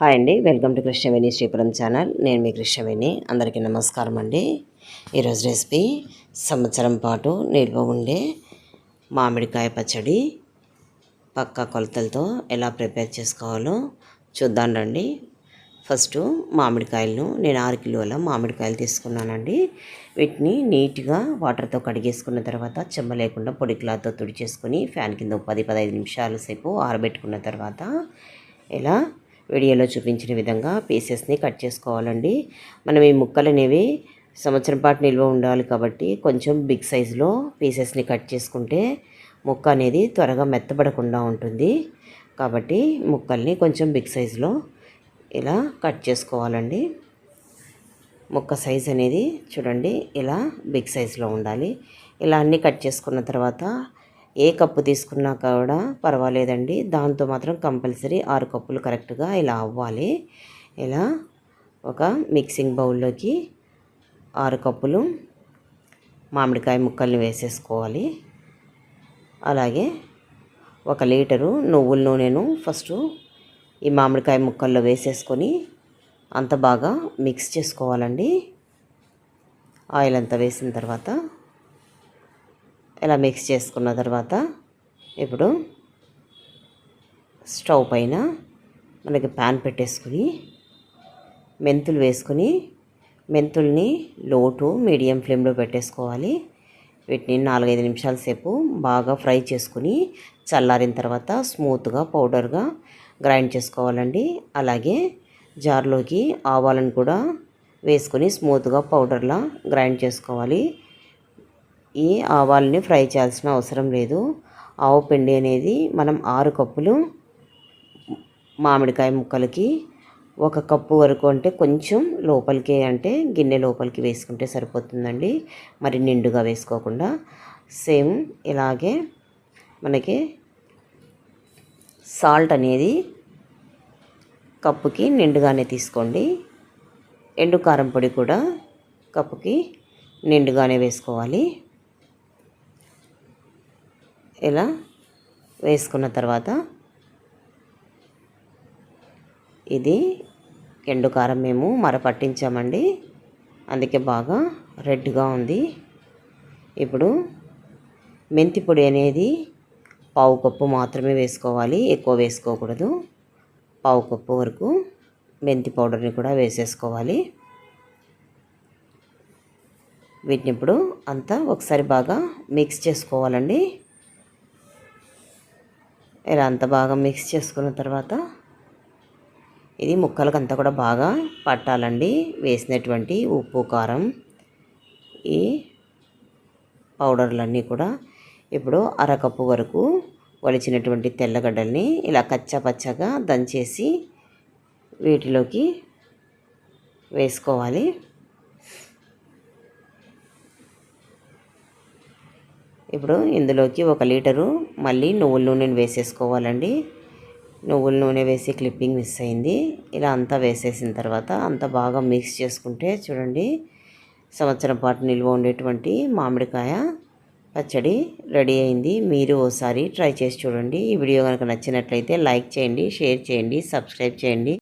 Hi అండి welcome to Krishnaveni Sripuram channel. నేను మీ కృష్ణవేణి. అందరికీ నమస్కారం అండి. ఈరోజు రెసిపీ సంవత్సరం పాటు నిల్వ ఉండే మామిడికాయ పచ్చడి. పక్కా కొలతలతో ఎలా ప్రిపేర్ చేసుకోవాలో చూద్దాం రండి. ఫస్ట్ మామిడికాయలను నేను ఆరు కిలోల మామిడికాయలు తీసుకున్నానండి. వీటిని నీట్గా వాటర్తో కడిగేసుకున్న తర్వాత చెమ్మ లేకుండా పొడి క్లాత్తో తుడిచేసుకొని ఫ్యాన్ కింద పది పదహైదు నిమిషాల సేపు ఆరబెట్టుకున్న తర్వాత ఇలా వీడియోలో చూపించిన విధంగా పీసెస్ని కట్ చేసుకోవాలండి. మనం ఈ ముక్కలు అనేవి సంవత్సరం పాటు నిల్వ ఉండాలి కాబట్టి కొంచెం బిగ్ సైజులో పీసెస్ని కట్ చేసుకుంటే ముక్క అనేది త్వరగా మెత్తబడకుండా ఉంటుంది. కాబట్టి ముక్కల్ని కొంచెం బిగ్ సైజులో ఇలా కట్ చేసుకోవాలండి. ముక్క సైజ్ అనేది చూడండి ఇలా బిగ్ సైజులో ఉండాలి. ఇలా అన్నీ కట్ చేసుకున్న తర్వాత ఏ కప్పు తీసుకున్నా కూడా పర్వాలేదండి. దాంతో మాత్రం కంపల్సరీ ఆరు కప్పులు కరెక్ట్గా ఇలా అవ్వాలి. ఇలా ఒక మిక్సింగ్ బౌల్లోకి ఆరు కప్పులు మామిడికాయ ముక్కల్ని వేసేసుకోవాలి. అలాగే ఒక లీటరు నువ్వుల నూనెను ఫస్ట్ ఈ మామిడికాయ ముక్కల్లో వేసేసుకొని అంత బాగా మిక్స్ చేసుకోవాలండి. ఆయిల్ అంతా వేసిన తర్వాత ఇలా మిక్స్ చేసుకున్న తర్వాత ఇప్పుడు స్టవ్ పైన మనకి ప్యాన్ పెట్టేసుకుని మెంతులు వేసుకుని మెంతుల్ని లో టు మీడియం ఫ్లేమ్లో పెట్టేసుకోవాలి. వీటిని నాలుగైదు నిమిషాల సేపు బాగా ఫ్రై చేసుకుని చల్లారిన తర్వాత స్మూత్గా పౌడర్గా గ్రైండ్ చేసుకోవాలండి. అలాగే జార్లోకి ఆవాలను కూడా వేసుకొని స్మూత్గా పౌడర్లా గ్రైండ్ చేసుకోవాలి. ఈ ఆవాలని ఫ్రై చేయాల్సిన అవసరం లేదు. ఆవు పిండి అనేది మనం ఆరు కప్పులు మామిడికాయ ముక్కలకి ఒక కప్పు వరకు అంటే కొంచెం లోపలికి అంటే గిన్నె లోపలికి వేసుకుంటే సరిపోతుందండి. మరి నిండుగా వేసుకోకుండా సేమ్ ఇలాగే మనకి సాల్ట్ అనేది కప్పుకి నిండుగానే తీసుకోండి. ఎండు కారం పొడి కూడా కప్పుకి నిండుగానే వేసుకోవాలి. ఇలా వేసుకున్న తర్వాత ఇది ఎండు కారం మేము మర పట్టించామండి. అందుకే బాగా రెడ్గా ఉంది. ఇప్పుడు మెంతి పొడి అనేది పావు కప్పు మాత్రమే వేసుకోవాలి. ఎక్కువ వేసుకోకూడదు. పావు కప్పు వరకు మెంతి పౌడర్ని కూడా వేసేసుకోవాలి. వీటిని ఇప్పుడు అంతా ఒకసారి బాగా మిక్స్ చేసుకోవాలండి. ఇలా అంత బాగా మిక్స్ చేసుకున్న తర్వాత ఇది ముక్కలకు అంతా కూడా బాగా పట్టాలండి. వేసినటువంటి ఉప్పు కారం ఈ పౌడర్లన్నీ కూడా ఇప్పుడు అరకప్పు వరకు వలిచినటువంటి తెల్లగడ్డల్ని ఇలా కచ్చా పచ్చగా దంచేసి వీటిలోకి వేసుకోవాలి. ఇప్పుడు ఇందులోకి ఒక లీటరు మళ్ళీ నువ్వుల నూనెను వేసేసుకోవాలండి. నువ్వుల నూనె వేసి క్లిప్పింగ్ మిస్ అయింది. ఇలా అంతా వేసేసిన తర్వాత అంతా బాగా మిక్స్ చేసుకుంటే చూడండి సంవత్సరం పాటు నిల్వ ఉండేటువంటి మామిడికాయ పచ్చడి రెడీ అయింది. మీరు ఓసారి ట్రై చేసి చూడండి. ఈ వీడియో కనుక నచ్చినట్లయితే లైక్ చేయండి షేర్ చేయండి సబ్స్క్రైబ్ చేయండి.